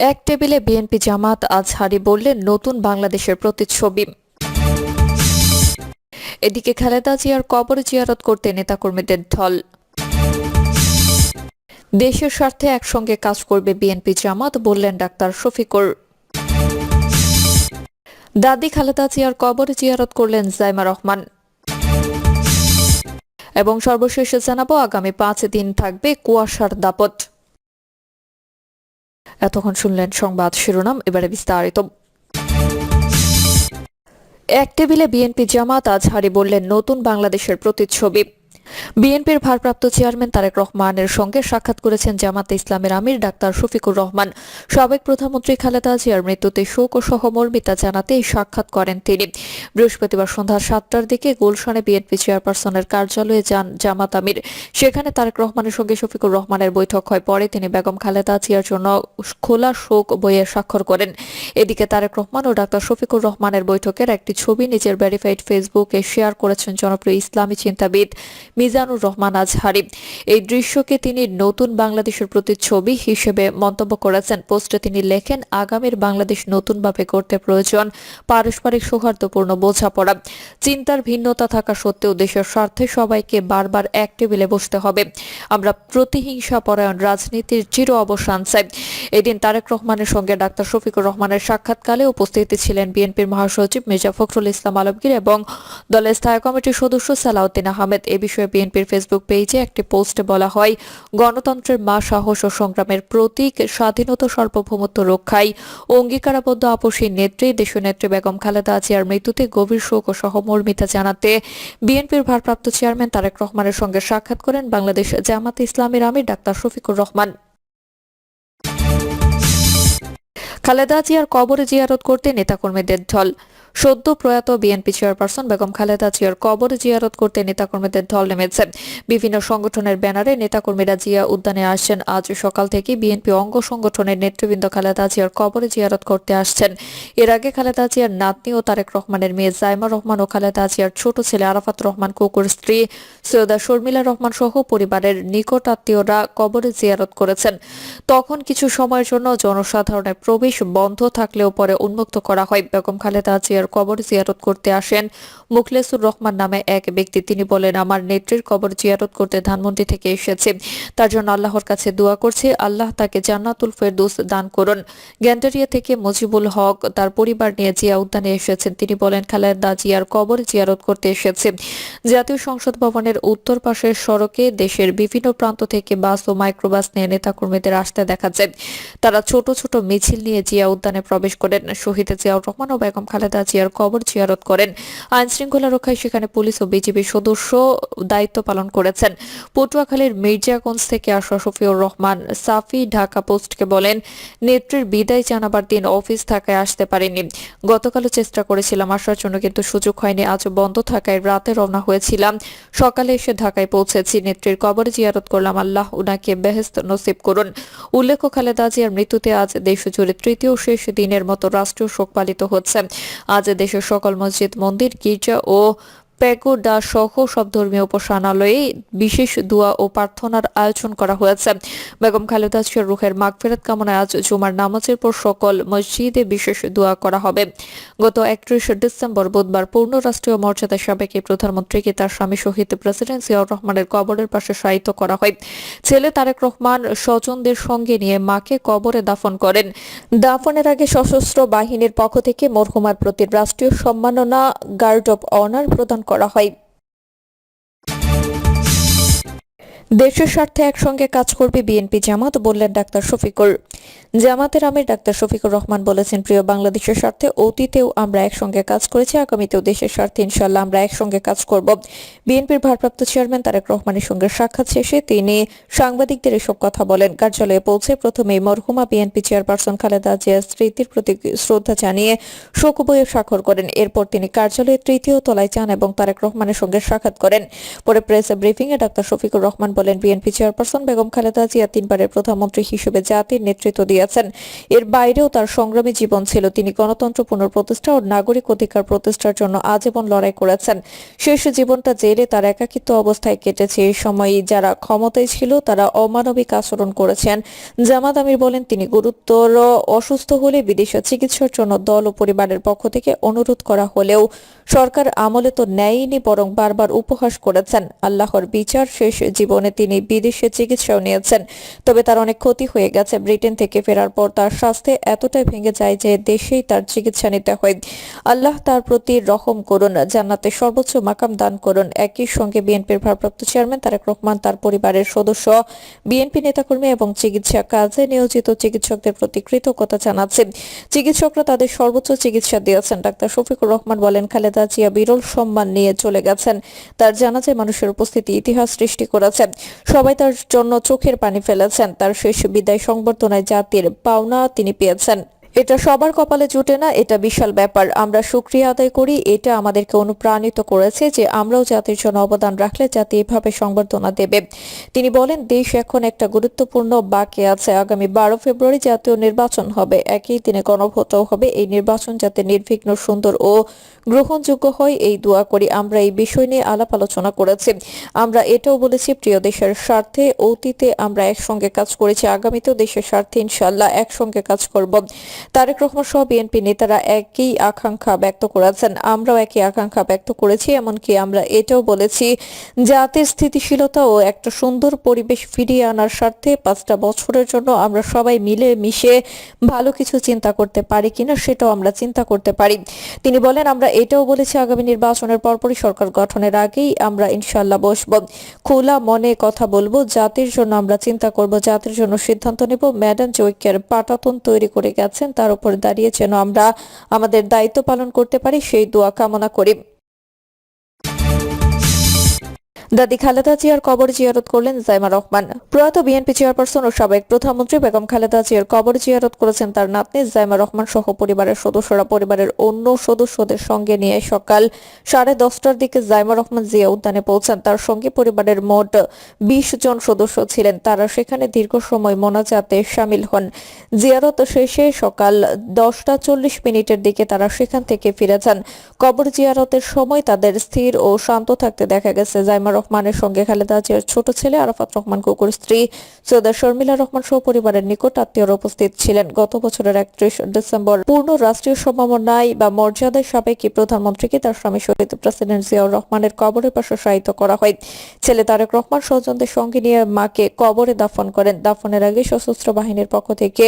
এক টেবিলে বিএনপি জামাত আজহারি বললেন, নতুন বাংলাদেশের প্রতিচ্ছবি। এদিকে খালেদা জিয়ার কবর জিয়ারত করতে নেতাকর্মীদের ঢল। দেশের স্বার্থে একসঙ্গে কাজ করবে বিএনপি জামাত, বললেন ডাক্তার শফিকুর। দাদি খালেদা জিয়ার কবর জিয়ারত করলেন জাইমা রহমান। এবং সর্বশেষে জানাব, আগামী পাঁচ দিন থাকবে কুয়াশার দাপট। এতক্ষণ শুনলেন সংবাদ শিরোনাম, এবারে বিস্তারিত। এক টেবিলে বিএনপি জামাত আজহারি বললেন, নতুন বাংলাদেশের প্রতিচ্ছবি। বিএনপির ভারপ্রাপ্ত চেয়ারম্যান তারেক রহমানের সঙ্গে সাক্ষাৎ করেছেন জামাতে ইসলামের আমির ডাক্তার শফিকুর রহমান। সাবেক প্রধানমন্ত্রী খালেদা জিয়ার মৃত্যুতে শোক ও সহমর্মিতা জানাতে এই সাক্ষাৎ করেন তিনি। বৃহস্পতিবার সন্ধ্যা সাতটার দিকে গুলশানে বিএনপি চেয়ারপারসনের কার্যালয়ে যান জামাত আমির। সেখানে তারেক রহমানের সঙ্গে শফিকুর রহমানের বৈঠক হয়। পরে তিনি বেগম খালেদা জিয়ার জন্য খোলা শোক বইয়ে স্বাক্ষর করেন। এদিকে তারেক রহমান ও ডাক্তার শফিকুর রহমানের বৈঠকের একটি ছবি নিজের ভেরিফাইড ফেসবুকে শেয়ার করেছেন জনপ্রিয় ইসলামী চিন্তাবিদ মিজানুর রহমান আজহারি। এই দৃশ্যকে তিনি নতুন বাংলাদেশের প্রতিচ্ছবি হিসেবে মন্তব্য করেছেন। পোস্টে তিনি লেখেন, আগামীর বাংলাদেশ নতুনভাবে করতে প্রয়োজন পারস্পরিক সৌহার্দ্যপূর্ণ বোঝাপড়া। চিন্তার ভিন্নতা থাকা সত্ত্বেও দেশের স্বার্থে সবাইকে বারবার এক টেবিলে বসতে হবে। আমরা প্রতিহিংসা পরায়ণ রাজনীতির চির অবসান চাই। এদিন তারেক রহমানের সঙ্গে ডাক্তার শফিকুর রহমানের সাক্ষাৎকালে উপস্থিত ছিলেন বিএনপির মহাসচিব মির্জা ফখরুল ইসলাম আলমগীর এবং দলের স্থায়ী কমিটির সদস্য সালাউদ্দিন আহমেদ। এ বিষয়ে বিএনপির ফেসবুক পেজে একটি পোস্টে বলা হয়, গণতন্ত্রের মা সাহস ও সংগ্রামের প্রতীক, স্বাধীনতা সার্বভৌমত্ব রক্ষায় অঙ্গীকারাবদ্ধ আপসী নেত্রী দেশনেত্রী বেগম খালেদা জিয়ার মৃত্যুতে গভীর শোক ও সহমর্মিতা জানাতে বিএনপির ভারপ্রাপ্ত চেয়ারম্যান তারেক রহমানের সঙ্গে সাক্ষাৎ করেন বাংলাদেশ জামাতে ইসলামের আমির ডাক্তার শফিকুর রহমান। খালেদা জিয়ার কবরে জিয়ারত করতে নেতাকর্মীদের ঢল সদ্য প্রয়াত বিএনপি চেয়ারপারসন বেগম খালেদা জিয়ার কবর জিয়ারত করতে নেতাকর্মীদের ঢল নেমেছে। বিভিন্ন সংগঠনের ব্যানারে নেতাকর্মীরা জিয়া উদ্যানে আসছেন। আজ সকাল থেকে বিএনপি অঙ্গ সংগঠনের নেতৃবৃন্দ খালেদা জিয়ার কবরে জিয়ারত করতে আসছেন। এর আগে খালেদা জিয়ার নাতনি ও তারেক রহমানের মেয়ে জাইমা রহমান ও খালেদা জিয়ার ছোট ছেলে আরাফাত রহমান, কুকুর স্ত্রী সৈয়দা শর্মিলা রহমান সহ পরিবারের নিকট আত্মীয়রা কবরে জিয়ারত করেছেন। তখন কিছু সময়ের জন্য জনসাধারণের প্রবেশ বন্ধ থাকলেও পরে উন্মুক্ত করা হয়। বেগম খালেদা জিয়ার কবর জিয়ারত করতে আসেন। মুখলেসুর রহমান নামে এক ব্যক্তি। তিনি বলেন, আমার নেত্রীর কবর জিয়ারত করতে ধানমন্ডি থেকে এসেছে। তার জন্য আল্লাহর কাছে দোয়া করছে। আল্লাহ তাকে জান্নাতুল ফেরদৌস দান করুন। গ্যান্ডারিয়া থেকে মুজিবুল হক, তার পরিবার নিয়ে জিয়া উদ্যানে এসেছেন। তিনি বলেন, খালেদা জিয়ার কবর জিয়ারত করতে এসেছে। জাতীয় সংসদ ভবনের উত্তর পাশের সড়কে দেশের বিভিন্ন প্রান্ত থেকে বাস ও মাইক্রোবাস নিয়ে নেতাকর্মীদের আসতে দেখা যায়। তারা ছোট ছোট মিছিল নিয়ে জিয়া উদ্যানে প্রবেশ করেন। শহীদ জিয়াউর রহমান ও বেগম খালেদা জিয়ার কবর জিয়ারত করেন। আইন শৃঙ্খলা রক্ষায় সেখানে পুলিশ ও বিজিবির সদস্য দায়িত্ব পালন করেছেন। পটুয়াখালীর মির্জাগঞ্জ থেকে আসা শফিউর রহমান সাফি ঢাকা পোস্টকে বলেন, নেত্রীর বিদায় জানাবার দিন অফিস থাকায় আসতে পারেনি গতকালও চেষ্টা করেছিলাম আসার জন্য, কিন্তু সুযোগ হয়নি। আজ বন্ধ থাকায় রাতে রওনা হয়েছিলাম। সকালে এসে ঢাকায় পৌঁছেছি। নেত্রীর কবর জিয়ারত করলাম আল্লাহ, উনাকে বেহেস্ত নসিব করুন। উল্লেখ্য, খালেদা জিয়ার মৃত্যুতে আজ দেশ জুড়ে তৃতীয় শেষ দিনের মতো রাষ্ট্রীয় শোক পালিত হচ্ছে। আজ দেশের সকল মসজিদ মন্দির গির্জা ও প্যাগোডা সহ সব ধর্মীয় উপাসনালয়ে বিশেষ দোয়া ও প্রার্থনার আয়োজন করা হয়েছে। বেগম খালেদা জিয়ার রুহের মাগফিরাত কামনায় আজ জুমার নামাজের পর সকল মসজিদে বিশেষ দোয়া করা হবে। গত একত্রিশ ডিসেম্বর বুধবার পূর্ণ রাষ্ট্রীয় মর্যাদা সাবেক প্রধানমন্ত্রীকে তার স্বামী শহীদ প্রেসিডেন্ট জিয়াউর রহমানের কবরের পাশে শায়িত করা হয়। ছেলে তারেক রহমান স্বজনদের সঙ্গে নিয়ে মাকে কবরে দাফন করেন। দাফনের আগে সশস্ত্র বাহিনীর পক্ষ থেকে মরহুমার প্রতি রাষ্ট্রীয় সম্মাননা, গার্ড অব অনার প্রদান করা হয় দেশের স্বার্থে একসঙ্গে কাজ করবে বিএনপি জামাত, বললেন ডাক্তার শফিকুর জামাতের আমির ডাক্তার শফিকুর রহমান বলেছেন, প্রিয় বাংলাদেশের স্বার্থে অতীতেও আমরা একসঙ্গে কাজ করেছি, আগামীতেও দেশের স্বার্থে ইনশাল্লাহ আমরা একসঙ্গে কাজ করব। বিএনপির ভারপ্রাপ্ত চেয়ারম্যান তারেক রহমানের সঙ্গে সাক্ষাৎ শেষে তিনি সাংবাদিকদের এসব কথা বলেন। কার্যালয়ে পৌঁছে প্রথমে মরহুমা বিএনপি চেয়ারপারসন খালেদা জিয়ার স্মৃতির প্রতি শ্রদ্ধা জানিয়ে শোক বইয়ে স্বাক্ষর করেন। এরপর তিনি কার্যালয়ে তৃতীয় তলায় যান এবং তারেক রহমানের সঙ্গে সাক্ষাৎ করেন। পরে প্রেস ব্রিফিংয়ে ডাক্তার শফিকুর রহমান বলেন বিএনপি চেয়ারপারসন বেগম খালেদা জিয়া তিনবারের প্রধানমন্ত্রী হিসেবে জাতির নেতৃত্ব দিয়েছেন। এর বাইরেও তার সংগ্রামী জীবন ছিল। তিনি গণতন্ত্র পুনঃপ্রতিষ্ঠা ও নাগরিক অধিকার প্রতিষ্ঠার জন্য আজীবন লড়াই করেছেন। শেষ জীবনটা জেলে তার একাকিত্ব অবস্থায় কেটেছে। এই সময় যারা ক্ষমতায় ছিল, তারা অমানবিক আচরণ করেছেন। জামাত আমির বলেন, তিনি গুরুতর অসুস্থ হলে বিদেশে চিকিৎসার জন্য দল ও পরিবারের পক্ষ থেকে অনুরোধ করা হলেও সরকার আমলে তো নেয়নি, বরং বারবার উপহাস করেছেন। আল্লাহর বিচার শেষ জীবনে তিনি বিদেশে চিকিৎসাও নিয়েছেন। তবে তার অনেক ক্ষতি হয়ে গেছে ব্রিটেন থেকে ফেরার পর। তার স্বাস্থ্যে এতটাই ভেঙে যায় যে দেশেই তার চিকিৎসা নিতে হয়। আল্লাহ তার প্রতি রহম করুন, জান্নাতে সর্বোচ্চ মাকাম দান করুন। একই সঙ্গে বিএনপির ভারপ্রাপ্ত চেয়ারম্যান তারেক রহমান তার পরিবারের সদস্য, বিএনপি নেতাকর্মী এবং চিকিৎসা কাজে নিয়োজিত চিকিৎসকদের প্রতি কৃতজ্ঞতা জানাচ্ছেন চিকিৎসকরা তাদের সর্বোচ্চ চিকিৎসা দিয়েছেন। ডাক্তার শফিকুর রহমান বলেন, খালেদা জিয়া বিরল সম্মান নিয়ে চলে গেছেন। তার জানাজায় মানুষের উপস্থিতি ইতিহাস সৃষ্টি করেছেন সবাই তার জন্য চোখের পানি ফেলেছেন। তার শেষ বিদায় সংবর্ধনায় জাতির পাওনা তিনি পেয়েছেন। এটা সবার কপালে জুটে না, এটা বিশাল ব্যাপার। আমরা সুক্রিয়া আদায় করি, এটা আমাদেরকে অনুপ্রাণিত করেছে যে আমরাও জাতির জন্য অবদান রাখলে জাতি এভাবে সংবর্ধনা দেবে। তিনি বলেন, দেশ এখন একটা গুরুত্বপূর্ণ বাকি আছে। আগামী বারো ফেব্রুয়ারি জাতীয় নির্বাচন হবে। একই দিনে গণভোটও হবে। এই নির্বাচন যাতে নির্বিঘ্ন, সুন্দর ও গ্রহণযোগ্য হয়, এই দোয়া করি। আমরা এই বিষয় নিয়ে আলাপ আলোচনা করেছি। আমরা এটাও বলেছি, প্রিয় দেশের স্বার্থে অতীতে আমরা একসঙ্গে কাজ করেছি। আগামীতেও দেশের স্বার্থে ইনশাল্লাহ একসঙ্গে কাজ করব। তারেক রহমান সহ বিএনপি নেতারা একই আকাঙ্ক্ষা ব্যক্ত করেছেন। আমরাও একই আকাঙ্ক্ষা ব্যক্ত করেছি, এমনকি আমরা এটাও বলেছি জাতির স্থিতিশীলতা ও একটা সুন্দর পরিবেশ ফিরিয়ে আনার স্বার্থে পাঁচটা বছরের জন্য আমরা সবাই মিলে মিশে ভালো কিছু চিন্তা করতে পারি কিনা সেটাও আমরা চিন্তা করতে পারি। তিনি বলেন, আমরা এটাও বলেছি আগামী নির্বাচনের পরপরই সরকার গঠনের আগেই আমরা ইনশাল্লাহ বসব। খোলা মনে কথা বলব, জাতির জন্য আমরা চিন্তা করব, জাতির জন্য সিদ্ধান্ত নেব। ম্যাডাম যে ঐক্যের পাটাতন তৈরি করে গেছেন তার উপর দাঁড়িয়ে যেন আমরা আমাদের দায়িত্ব পালন করতে পারি সেই দোয়া কামনা করি। দাদি খালেদা জিয়ার কবর জিয়ারত করলেন জাইমা রহমান। প্রয়াত বিএনপি চেয়ারপারসন ও সাবেক প্রধানমন্ত্রী বেগম খালেদা জিয়ার কবর জিয়ারত করেছেন তার নাতনি জাইমা রহমান সহ পরিবারের সদস্যরা পরিবারের অন্য সদস্যদের সঙ্গে নিয়ে সকাল সাড়ে দশটার দিকে জাইমা রহমান জিয়া উদ্যানে পৌঁছান। তার সঙ্গে পরিবারের মোট বিশ জন সদস্য ছিলেন। তারা সেখানে দীর্ঘ সময় মোনাজাতে সামিল হন। জিয়ারত শেষে সকাল দশটা চল্লিশ মিনিটের দিকে তারা সেখান থেকে ফিরে যান। কবর জিয়ারতের সময় তাদের স্থির ও শান্ত থাকতে দেখা গেছে। জাইমা রহমানের সঙ্গে খালেদা জিয়ার ছোট ছেলে আরাফাত রহমান কুকুর স্ত্রী সৈয়দা শর্মিলা রহমান সহ পরিবারের নিকট আত্মীয়রা উপস্থিত ছিলেন। গত বছরের একত্রিশ ডিসেম্বর পূর্ণ রাষ্ট্রীয় সম্মাননায় বা মর্যাদায় সাবেক প্রধানমন্ত্রীকে তার স্বামী শহীদ প্রেসিডেন্ট জিয়াউর রহমানের কবরের পাশে শায়িত করা হয়। ছেলে তারেক রহমান স্বজনদের সঙ্গে নিয়ে মাকে কবরে দাফন করেন। দাফনের আগে সশস্ত্র বাহিনীর পক্ষ থেকে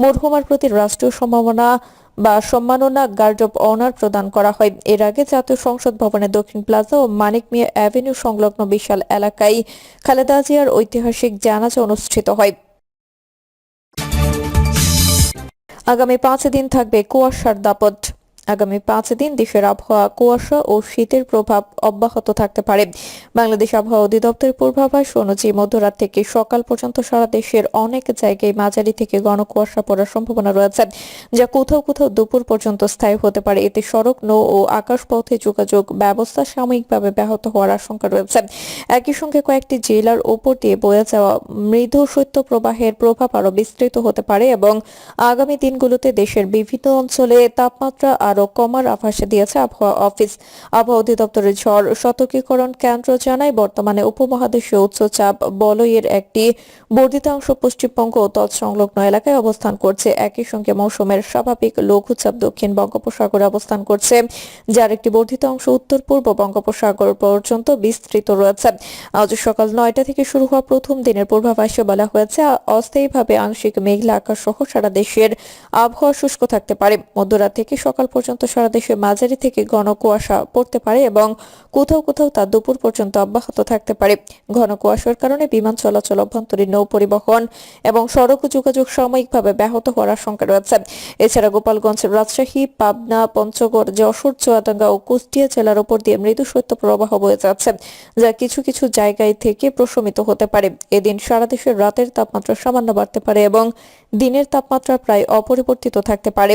মরহুমার প্রতি রাষ্ট্রীয় সম্মাননা বা সম্মাননা গার্ড অব অনার প্রদান করা হয়। এর আগে জাতীয় সংসদ ভবনের দক্ষিণ প্লাজা ও মানিক মিয়া অ্যাভিনিউ সংলগ্ন বিশাল এলাকায় খালেদা জিয়ার ঐতিহাসিক জানাজা অনুষ্ঠিত হয়। আগামী পাঁচ দিন থাকবে কুয়াশার দাপট। আগামী পাঁচ দিন দেশের আবহাওয়া, কুয়াশা ও শীতের প্রভাব অব্যাহত থাকতে পারে। বাংলাদেশ আবহাওয়া অধিদপ্তরের পূর্বাভাস অনুযায়ী মধ্যরাত থেকে সকাল পর্যন্ত সারা দেশের অনেক জায়গায় মাঝারি থেকে ঘন কুয়াশা পড়ার সম্ভাবনা রয়েছে, যা কোথাও কোথাও দুপুর পর্যন্ত স্থায়ী হতে পারে। এতে সড়ক, নৌ ও আকাশপথে যোগাযোগ ব্যবস্থা সাময়িকভাবে ব্যাহত হওয়ার আশঙ্কা রয়েছে। একই সঙ্গে কয়েকটি জেলার ওপর দিয়ে বয়ে যাওয়া মৃদু শৈত্য প্রবাহের প্রভাব আরও বিস্তৃত হতে পারে এবং আগামী দিনগুলোতে দেশের বিভিন্ন অঞ্চলে তাপমাত্রা আরও কমার আভাস দিয়েছে আবহাওয়া অফিস। আবহাওয়া অধিদপ্তরের ঝড় সতর্কীকরণ কেন্দ্র জানায়, বর্তমানে উপমহাদেশীয় উচ্চচাপ বলয়ের একটি বর্ধিতাংশ পশ্চিমবঙ্গ ও তৎসংলগ্ন এলাকায় অবস্থান করছে। একই সঙ্গে মৌসুমের স্বাভাবিক লঘুচাপ দক্ষিণ বঙ্গোপসাগরে অবস্থান করছে, যার একটি বর্ধিত অংশ উত্তর পূর্ব বঙ্গোপসাগর পর্যন্ত বিস্তৃত রয়েছে। আজ সকাল নয়টা থেকে শুরু হওয়া প্রথম দিনের পূর্বাভাসে বলা হয়েছে, অস্থায়ীভাবে আংশিক মেঘলা আকাশ সহ সারা দেশের আবহাওয়া শুষ্ক থাকতে পারে। মধ্যরাত থেকে সকাল পর্যন্ত সারা দেশে মাঝারি থেকে ঘন কুয়াশা পড়তে পারে এবং কোথাও কোথাও তা দুপুর পর্যন্ত অব্যাহত থাকতে পারে। ঘন কুয়াশার কারণে বিমান চলাচল অভ্যন্তরীণ নৌ পরিবহন এবং সড়ক যোগাযোগ সাময়িকভাবে ব্যাহত হওয়ার আশঙ্কা রয়েছে। এছাড়া গোপালগঞ্জ রাজশাহী, পাবনা, পঞ্চগড়, যশোর, চুয়াডাঙ্গা ও কুষ্টিয়া জেলার উপর দিয়ে মৃদু শৈত্য প্রবাহ বয়ে যাচ্ছে, যা কিছু কিছু জায়গায় থেকে প্রশমিত হতে পারে। এদিন সারা দেশের রাতের তাপমাত্রা সামান্য বাড়তে পারে এবং দিনের তাপমাত্রা প্রায় অপরিবর্তিত থাকতে পারে।